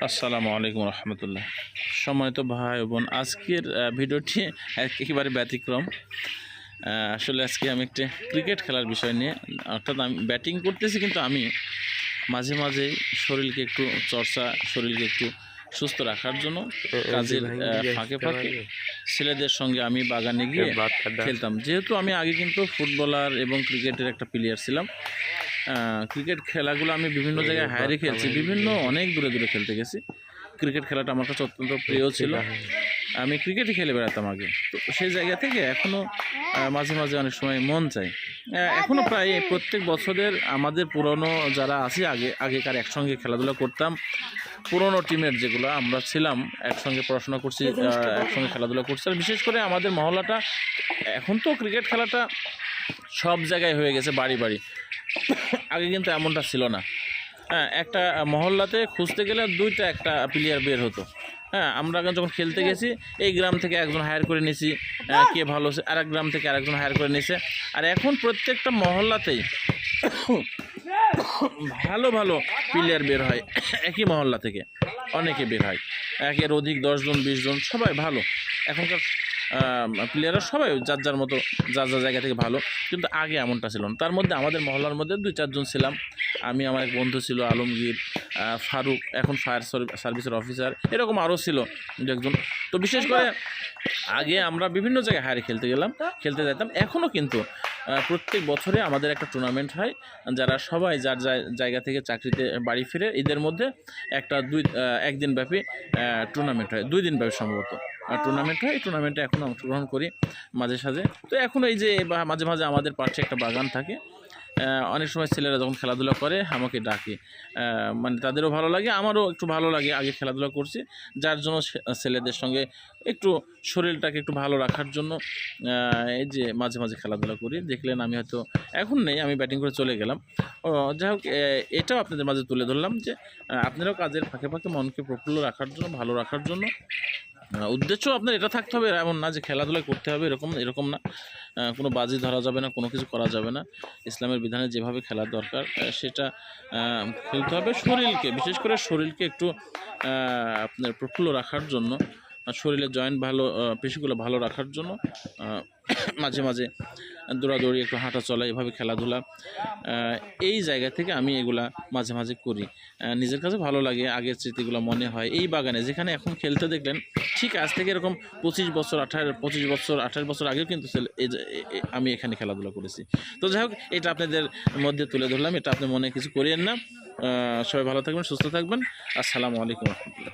আসসালামু আলাইকুম রহমতুল্লাহ। সম্মানিত ভাই বোন আজকের ভিডিওটি একেবারে ব্যতিক্রম। আসলে আজকে আমি একটি ক্রিকেট খেলার বিষয় নিয়ে অর্থাৎ আমি ব্যাটিং করতেছি কিন্তু আমি মাঝে মাঝে শরীরকে একটু চর্চা শরীরকে একটু সুস্থ রাখার জন্য কাজের ফাঁকে ফাঁকে ছেলেদের সঙ্গে আমি বাগানে গিয়ে খেলতাম। যেহেতু আমি আগে কিন্তু ফুটবলার এবং ক্রিকেটের একটা প্লেয়ার ছিলাম। ক্রিকেট খেলাগুলো আমি বিভিন্ন জায়গায় হায়ারে খেলছি। বিভিন্ন অনেক দূরে দূরে খেলতে গেছি। ক্রিকেট খেলাটা আমার কাছে অত্যন্ত প্রিয় ছিল। আমি ক্রিকেটই খেলে বেড়াতাম আগে। তো সেই জায়গা থেকে এখনও মাঝে মাঝে অনেক সময় মন চায় আহ, এখনও প্রায় প্রত্যেক বছরের আমাদের পুরনো যারা আছে আগে আগেকার একসঙ্গে খেলাধুলা করতাম। পুরনো টিমের যেগুলো আমরা ছিলাম একসঙ্গে পড়াশোনা করছি একসঙ্গে খেলাধুলা করছি। আর বিশেষ করে আমাদের মহল্লাটা এখন তো ক্রিকেট খেলাটা সব জায়গায় হয়ে গেছে বাড়ি বাড়ি। আগে কিন্তু এমনটা ছিল না। হ্যাঁ একটা মহল্লাতে খুঁজতে গেলে দুইটা একটা প্লেয়ার বের হতো। হ্যাঁ আমরা যখন খেলতে গেছি, এই গ্রাম থেকে একজন হায়ার করে নিয়েছি কে ভালো আর এক গ্রাম থেকে আরেকজন হায়ার করে নিয়েছে আর এখন প্রত্যেকটা মহল্লাতেই ভালো ভালো প্লেয়ার বের হয়। একই মহল্লা থেকে অনেকে বের হয়। একের অধিক দশজন বিশজন সবাই ভালো। এখনকার প্লেয়াররা সবাই যার যার মতো, যার যার জায়গা থেকে ভালো। কিন্তু আগে এমনটা ছিল না। তার মধ্যে আমাদের মহল্লার মধ্যে দুই চারজন ছিলাম। আমি, আমার এক বন্ধু ছিল, আলমগীর ফারুক, এখন ফায়ার সার্ভিসের অফিসার এরকম আরও ছিল একজন। তো বিশেষ করে আগে আমরা বিভিন্ন জায়গায় হায়ারে খেলতে গেলাম, খেলতে যেতাম এখনও কিন্তু প্রত্যেক বছরে আমাদের একটা টুর্নামেন্ট হয়। যারা সবাই যার জায়গা থেকে চাকরিতে বাড়ি ফিরে ঈদের মধ্যে একটা দুই একদিন ব্যাপী টুর্নামেন্ট হয়। দুই দিন ব্যাপী সম্ভবত। টুর্নামেন্ট হয় এই টুর্নামেন্টে এখন অংশগ্রহণ করি মাঝে সাঝে। তো এখন এই যে মাঝে মাঝে আমাদের পাশে একটা বাগান থাকে অনেক সময় ছেলেরা যখন খেলাধুলা করে, আমাকে ডাকে। মানে তাদেরও ভালো লাগে, আমারও একটু ভালো লাগে আগে খেলাধুলা করছি। যার জন্য ছেলেদের সঙ্গে একটু শরীরটাকে একটু ভালো রাখার জন্য এই যে মাঝে মাঝে খেলাধুলা করি। দেখলেন আমি হয়তো এখন নেই, আমি ব্যাটিং করে চলে গেলাম। যাই হোক এটাও আপনাদের মাঝে তুলে ধরলাম যে আপনারাও কাজের ফাঁকে ফাঁকে মনকে প্রফুল্ল রাখার জন্য, ভালো রাখার জন্য উদ্দেশ্য আপনার এটা থাকতে হবে, এমন না যে খেলাধুলা করতে হবে, এরকম এরকম না। কোনো বাজি ধরা যাবে না, কোনো কিছু করা যাবে না। ইসলামের বিধানে যেভাবে খেলার দরকার সেটা খেলতে হবে শরীরকে, বিশেষ করে শরীরকে একটু আপনার প্রফুল্ল রাখার জন্য, শরীরে জয়েন্ট ভালো পেশিগুলো ভালো রাখার জন্য মাঝে মাঝে দৌড়াদৌড়ি, একটু হাঁটা চলা, এভাবে খেলাধুলা এই জায়গা থেকে আমি এগুলা মাঝে মাঝে করি। নিজের কাছে ভালো লাগে, আগের স্মৃতিগুলো মনে হয়। এই বাগানে যেখানে এখন খেলতে দেখলেন, ঠিক আজ থেকে এরকম পঁচিশ বছর, আঠারো, পঁচিশ বছর, আঠাশ বছর আগেও কিন্তু আমি এখানে খেলাধুলা করেছি। তো যাই হোক, এটা আপনাদের মধ্যে তুলে ধরলাম, এটা আপনি মনে কিছু করিয়েন না। সবাই ভালো থাকবেন, সুস্থ থাকবেন। আসসালামু আলাইকুম রহমতুল্লাহ।